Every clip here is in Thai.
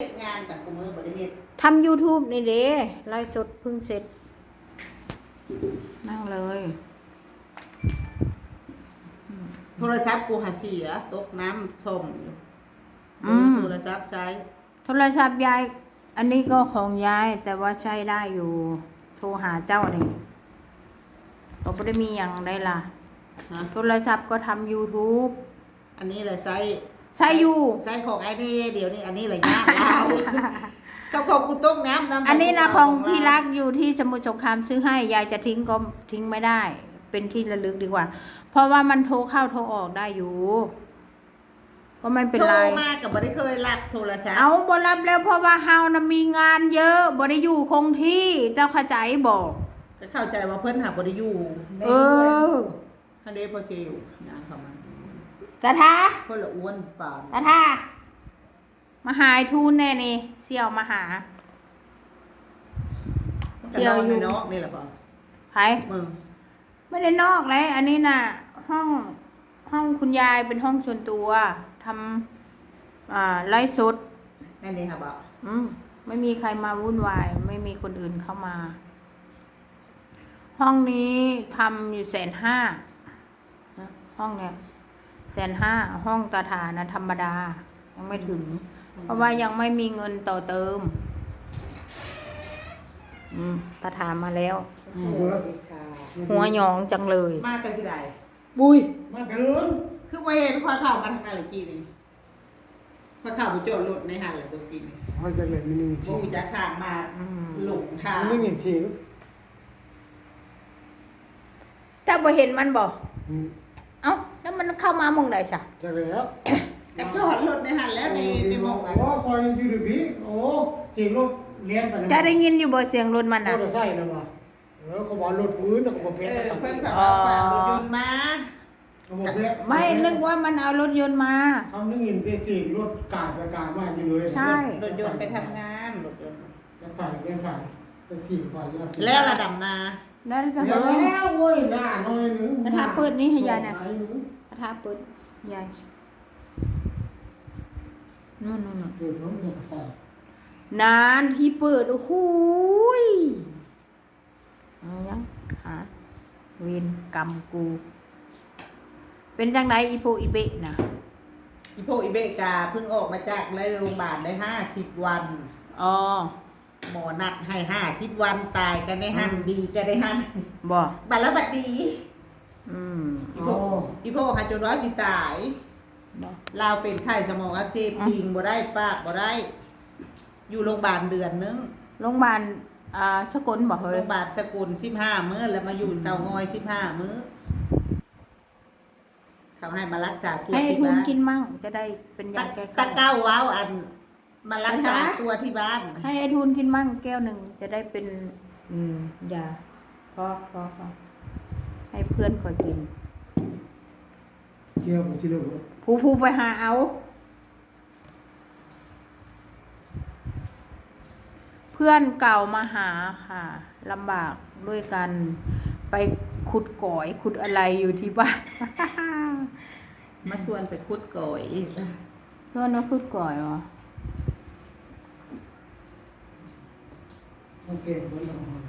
เฮ็ดงานจากกูมือบริเฮ็ดทำ YouTube นี่เด้ไลฟ์สดเพิ่งเสร็จ นั่งเลยโทรศัพท์กูหาเสียตกน้ำชมอยู่อืมโทรศัพท์ใช้โทรศัพท์ยาย อันนี้ก็ของยาย แต่ว่าใช้ได้อยู่ โทรหาเจ้านี่ก็ไม่ได้มีอย่างใดล่ะฮะโทรศัพท์ก็ทำ YouTube อันนี้แหละไซส์ ใช้อยู่ไซส์ของไอ้นี่เดี๋ยวนี้อันนี้แหละยากหลายเขาของกูตกน้ำน้ำอันนี้นะของพี่รักอยู่ที่สมุทรสงครามซื้อให้ยายจะทิ้งก็ทิ้งไม่ได้ เป็นที่ระลึกดีกว่า เพราะว่ามันโทรเข้าโทรออกได้อยู่ ก็ไม่เป็นโทรไรมากับบ่ได้เคยรับโทรศัพท์เอาบ่รับแล้วเพราะว่าเฮานะมีงานเยอะบ่ได้อยู่คงที่เจ้าเข้าใจบอกก็เข้าใจว่าเพิ่นหาบ่ได้อยู่เออฮันเดพอเจอยู่งานเข้ามา ตาทาเพิ่นละอ้วนปานตาทามาหายทูนแน่นี่เสี่ยวมาหาเที่ยวอยู่เนาะนี่แหละป่ะไผมึงไม่ได้นอกเลยอันนี้น่ะ ห้องห้องคุณยายเป็นห้องส่วนตัวทำอ่าไล่สดแม่นี่ค่ะบ่อืมไม่มีใครมาวุ่นวาย ไม่มีคนอื่นเข้ามา ห้องนี้ทำอยู่แสนห้าห้องเนี้ย แสนห้าห้องตาฐานนะธรรมดา ยังไม่ถึง เพราะว่ายังไม่มีเงินต่อเติม อืมตาฐานมาแล้วอืมค่ะหัวหยองจังเลย มากันสิได้บุยมาเกินคือว่าเห็นข้อข่าวมาทางการเลยกี่นี่ข้อข่าวไปโจรรถในหันแหละตัวกี่นี่เขาจะเล่นมินิบ่ชีรู้จักทางมาหลงทางมินิชีถ้าบ่เห็นมันบอกอืมเอ้าแล้ว มันเข้ามาหมองใดสะจะแล้วกระจอดรถในหันแล้วในในหมองกันว่าคอยอยู่ดีบีโอ้เสียงรถเลี้ยนไปนะจะได้ยินอยู่บ่เสียงรถมันมอน่ะเตอร์ไซค์นะวะเออเขาบอกรถพื้นเขาบอกเอเพี้ยนอเขาเพิ่นแบบว่าฝ่ารถยนต์มาบอกเพี้ยนไม่นึกว่ามันเอารถยนต์มาคำนึกยินเสียงรถกาดไปกาดมาอยู่เลยใช่รถยนต์ไปทำงานรถยนต์จะผ่านเรียนผ่านไปสี่ผ่านยอดแล้วระดับนาแล้วจะแล้เฮ้ยวเว้ยหน้าน้อยนึงกระทะเปิดนี่ให้ยายหน่อยกระ ทะเปิดใหญ่นู่นนู่นนู่นเปิดน้องเนี่ยกระต่ายนานที่เปิด โอ้โหยเอายังหาเวรกรรมกู เป็นจังไดอีโพอีเบะนะอีโพอีเบกาเพิ่งออกมาจากโรงพยาบาลได้ห้าสิบวัน อ๋อ หมอนัดให้ห้าสิบวันตายกันได้หันดีกันได้หันบอกบัดแล้วบัดดี อืมอีโพอีโพหาจนว่าสิตายบอกเราเป็นไข้สมองอักเสบอะจริงบ่ได้ปากบ่ได้ อยู่โรงพยาบาลเดือนนึงโรงพยาบาลอ่าสกลบอกโรเฮ้ยงพยาบาลสกุลสิบห้ามื้อแล้วมาอยู่เตางอยสิบห้ามื้อ เขาให้มารักษาตัวให้ไอ้ที่ทุนบ้านกินมั่งจะได้เป็นตะยาแก้ไขตะเก้าว้าวอัน มารักษานะคะตัวที่บ้าน ให้ไอ้ทุนกินมั่งแก้วหนึ่งจะได้เป็น อืมยาพอพอพอ ให้เพื่อนคอยกิน เกี่ยวกับสิลูกผู้ผู้ไปหาเอา เพื่อนเก่ามาหาค่ะลำบากด้วยกันไปขุดก่อยขุดอะไรอยู่ที่บ้าน มาชวนไปคุดก่อยเพื่อนว่าขุดก่อยเหรอโอเคมันออกมา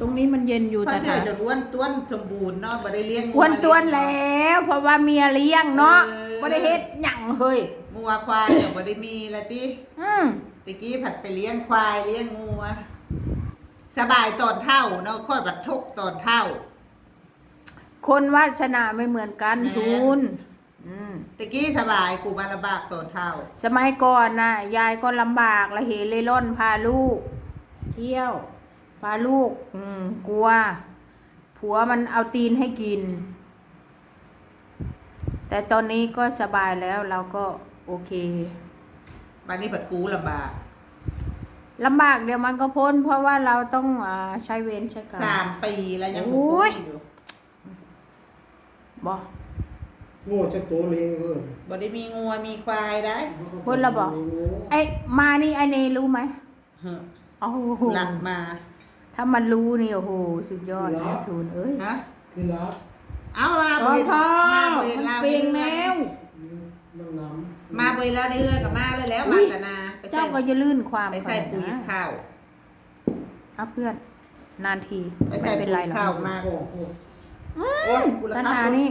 ตรงนี้มันเย็นอยู่เพราะแต่เสียถามจะอ้วนต้วนสมบูรณ์เนาะบ่ได้เลี้ยงอ้วนต้วนแล้ว เพราะว่าเมียเลี้ยงเนาะเออไม่ได้เฮ็ดหยังเฮ้ยงัวควายก็บ่ได้มีละติอืมตะกี้ผัดไปเลี้ยงควายเลี้ยงงัว สบายตอนเท่าเนาะค่อยบัดทุกข์ตอนเท่า คนวาสนาไม่เหมือนกันแม่ทุนอืม ตะกี้สบายกูมาลำบากตอนเท่า สมัยก่อนน่ะยายก็ลำบากละเหเล่ร่อนพาลูก เที่ยว พาลูก อืม กลัว ผัวมันเอาตีนให้กิน แต่ตอนนี้ก็สบายแล้วเราก็โอเควันนี้ผัดกูลำบากลำบากเดี๋ยวมันก็พ้น เพราะว่าเราต้องอาใช้เวรใช้กรรสามมปีแล้วยังโอ้ยบ่อยู่บอก โง่จะโตเลยเออบ่ได้มีงัวมีควายได้เพิ่นละบอกไอ้มานี่ไอเนรู้ไหมเฮ้อโอ้โหหลักมา ถ้ามันรู้นี่โอ้โหสุดยอดนะทุนเอ้ยฮะนี่ละเอามาพ่อเห็นพ่อมาเห็นมันลาวเปลียงแมวน้ำน้ำมาไปแล้วได้เรื่อยกับมาเลยแล้วมาแต่นาไปเจ้าใส่ก็จะลื่นความไปใส่เขาปุ๋ยนะข้าวเอาเพื่อน นานทีไปไม่ใส่เป็นปุ๋ไรยหรอกข้าวมาโอ้โหโอ้ยกูละสครับถานี่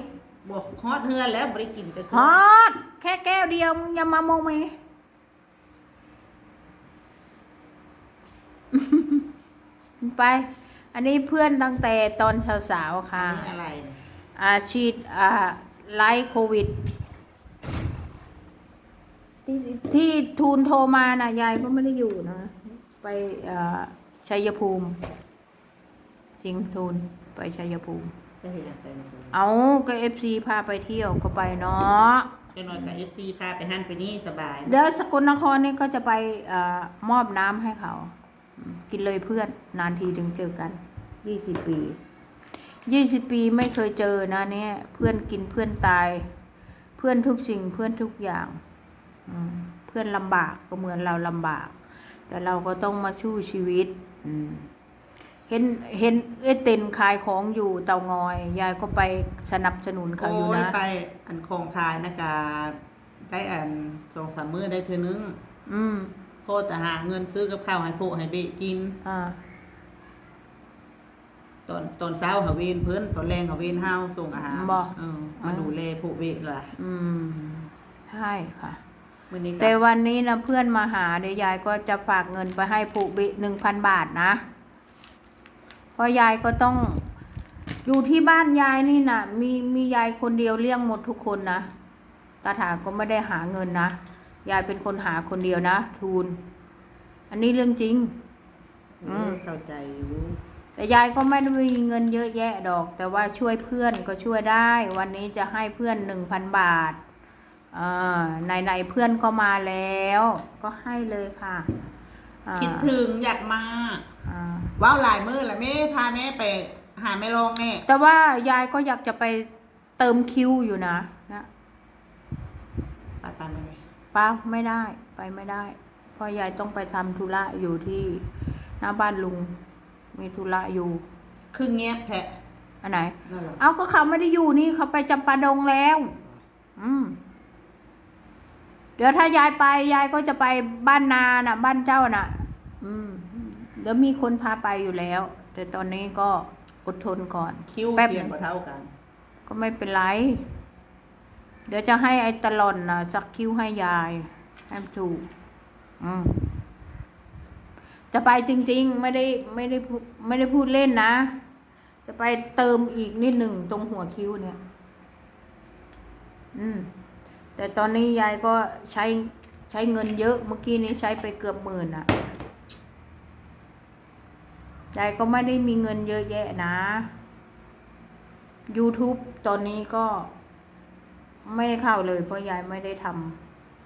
บวกฮอดเฮือนแล้วบริกินกันฮอตแค่แก้วเดียวมึงอย่ามาโมเม ไป อันนี้เพื่อนตั้งแต่ตอนสาวๆอัค่ะนนี้อะไรเนี่ยอาฉีดอ่าไล่โควิดที่ที่ทูนโทรมานะยายก็ไม่ได้อยู่นะ ไปอ่าชัยภูมิจริงทูนไปชัยภูมิจะเห็นอย่างไรนะคุณเอาก็เอฟซีพาไปเที่ยวก็ไปเนาะจะนอนกับเอฟซีพาไปหันไปนี่สบาย เดี๋ยวสกลนครนี่ก็จะไปเออมอบน้ำให้เขาอืม กินเลยเพื่อน นานทีถึงเจอกันยี่สิบปียี่สิบปีไม่เคยเจอนะเนี่ย เพื่อนกินเพื่อนตาย เพื่อนทุกสิ่งเพื่อนทุกอย่างอืมเพื่อนลำบากก็เหมือนเราลำบาก แต่เราก็ต้องมาสู้ชีวิตอืมเห็นเห็นเอ้เต็นขายของอยู่เตางอย ยายก็ไปสนับสนุนเขาอยู่โอ้ยนะไปอันคงคายนะกาได้อันสองสามมื้อได้เธอนึง อืม โพดแต่หาเงินซื้อกับข้าวให้พวกให้เบะกิน อ่า ตอนตอนเช้าหาเวนเพิ่นตอนแรงหาเวนเฮาส่งอาหารบ่เออมาดูแลพวกเบะล่ะอืม ใช่ค่ะมื้อนี้ก็แต่วันนี้นะเพื่อนมาหาเดี๋ยวยายก็จะฝากเงินไปให้ผูกบิหนึ่งพันบาทนะ เพราะยายก็ต้อง อยู่ที่บ้านยายนี่นะมีมียายคนเดียวเลี้ยงหมดทุกคนนะตาถาก็ไม่ได้หาเงินนะ ยายเป็นคนหาคนเดียวนะทูล อันนี้เรื่องจริง อืม เข้าใจอยู่แต่ยายก็ไม่ได้มีเงินเยอะแยะดอก แต่ว่าช่วยเพื่อนก็ช่วยได้ วันนี้จะให้เพื่อนหนึ่งพันบาทอ่าไหนๆเพื่อนก็มาแล้ว ก็ให้เลยค่ะอ่าคิดถึงอยากมาอ่า ว้าวหลายมื้อละแม่พาแม่ไปหาแม่รองแน่แต่ว่ายายก็อยากจะไปเติมคิวอยู่นะนะ ไปไปไปไป ป้าไม่ได้ไปไม่ได้เพราะยายต้องไปทำธุระอยู่ที่หน้าบ้านลุง มีธุระอยู่ ครึ่งเงียบแท้อันไหน นั่นแหละเอาก็เขาไม่ได้อยู่นี่เขาไปจำปาดงแล้ว อืม เดี๋ยวถ้ายายไปยายก็จะไปบ้านนาน่ะ บ้านเจ้าน่ะ อืม เดี๋ยวมีคนพาไปอยู่แล้ว แต่ตอนนี้ก็อดทนก่อนคิ้วแป๊บเปลี่ยนกว่าเท่ากัน ก็ไม่เป็นไร เดี๋ยวจะให้ไอ้ตลอนนะสักคิ้วให้ยายให้มันถูกอืมจะไปจริง ๆ ไม่ได้ไม่ได้ไม่ได้พูดเล่นนะ จะไปเติมอีกนิดหนึ่งตรงหัวคิ้วเนี่ย อืม แต่ตอนนี้ยายก็ใช้ใช้เงินเยอะ เมื่อกี้นี้ใช้ไปเกือบหมื่นอะยายก็ไม่ได้มีเงินเยอะแยะนะ YouTube ตอนนี้ก็ ไม่ได้เข้าเลยเพราะยายไม่ได้ท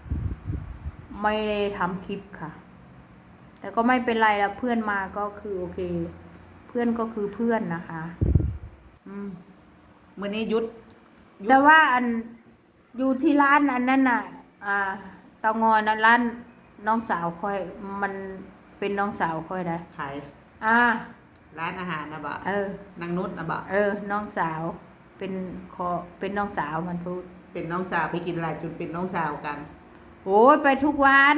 ำไม่ได้ทำคลิปค่ะ แต่ก็ไม่เป็นไรละเพื่อนมาก็คือโอเค เพื่อนก็คือเพื่อนนะคะ อืมมื้อนี้หยุดหยุดแต่ว่าอันอยู่ที่ร้านอันนั้นน่ะ อ่าเตางอยนะร้านน้องสาวค่อย มันเป็นน้องสาวค่อยได้ขายอ่า ร้านอาหารนะบะเออ นางนุชนะบะ เออ น้องสาว เป็นคอเป็นน้องสาวมันพูด เป็นน้องสาวไปกินหลายจุดเป็นน้องสาวกัน โอ้ยไปทุกวัน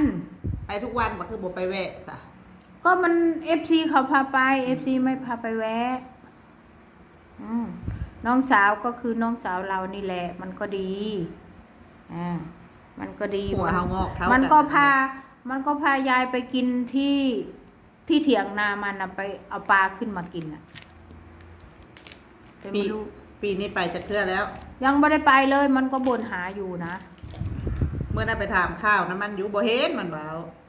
ไปทุกวันบ่คือบ่ไปแวะซะก็มันเอฟซีเขาพาไปเอฟซีไม่พาไปแวะอืมน้องสาวก็คือน้องสาวเรานี่แหละ มันก็ดีอ่ามันก็ดีหัวเฮางอกเท่ามันกัก็พา มันก็พายายไปกินที่ที่เถียงนามันนะไปเอาปลาขึ้นมากินน่ะแต่ปีไม่รู้ ปีนี้ไปจะเทื่อแล้ว ยังไม่ได้ไปเลยมันก็บ่นหาอยู่นะ เมื่อได้ไปถามข้าวน้ำมันอยู่บ่เห็นมันว่า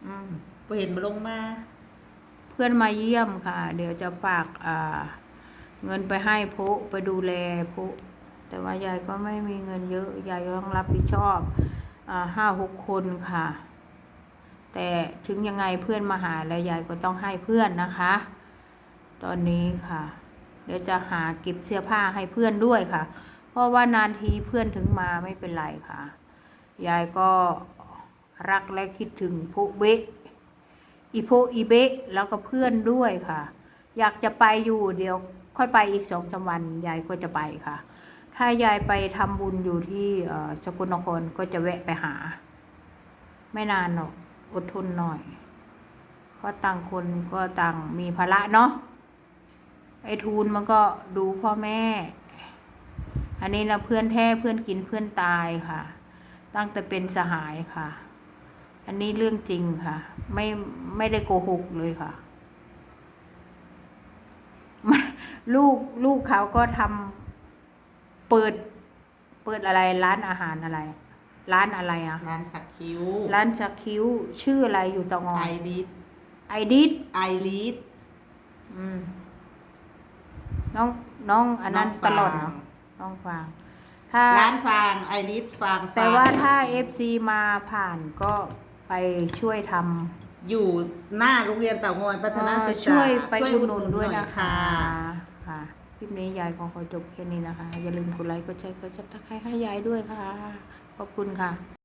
อืมบ่เห็นบ่ลงมา เพื่อนมาเยี่ยมค่ะ เดี๋ยวจะฝากอ่า เงินไปให้พุไปดูแลพุแต่ว่ายายก็ไม่มีเงินเยอะยายก็ต้องรับผิดชอบอ่าห้าหกคนค่ะ แต่ถึงยังไงเพื่อนมาหาแล้วยายก็ต้องให้เพื่อนนะคะ ตอนนี้ค่ะเดี๋ยวจะหาเก็บเสื้อผ้าให้เพื่อนด้วยค่ะ เพราะว่านานทีเพื่อนถึงมาไม่เป็นไรค่ะ ยายก็รักและคิดถึงพุเบะอีโพอีเบะแล้วก็เพื่อนด้วยค่ะ อยากจะไปอยู่เดี๋ยวค่อยไปอีกสองสามวันยายก็จะไปค่ะ ถ้ายายไปทำบุญอยู่ที่สกลนครก็จะแวะไปหา ไม่นานหรอกอดทนหน่อย เพราะต่างคนก็ต่างมีภาระเนาะ ไอ้ทูนมันก็ดูพ่อแม่ อันนี้นะเพื่อนแท้เพื่อนกินเพื่อนตายค่ะ ตั้งแต่เป็นสหายค่ะ อันนี้เรื่องจริงค่ะ ไม่ไม่ได้โกหกเลยค่ะ ลูกลูกเขาก็ทำเปิด เปิดอะไรร้านอาหารอะไร ร้านอะไรอะร้านสักคิ้ว ร้านชักคิ้ว ชื่ออะไรอยู่ตะงอไอริสไอดิสไอริสอืม น้องน้องอันนั้นน้องตฟางลอดเนาะน้องฟางถ้าร้านฟางไอริสฟางแต่ว่าฟงถ้าเอฟซีมาผ่านก็ไปช่วยทำอยู่หน้าโรงเรียนเต่างอยพัฒนาศึกษาช่วยไปช่อุดหนุนหด้วยหนะคะค่ะคลิปนี้ยายขอขอจบแค่นี้นะคะ อย่าลืมกดไลค์กดแชร์กดซับสไครต์ให้ยายด้วยค่ะ ขอบคุณค่ะ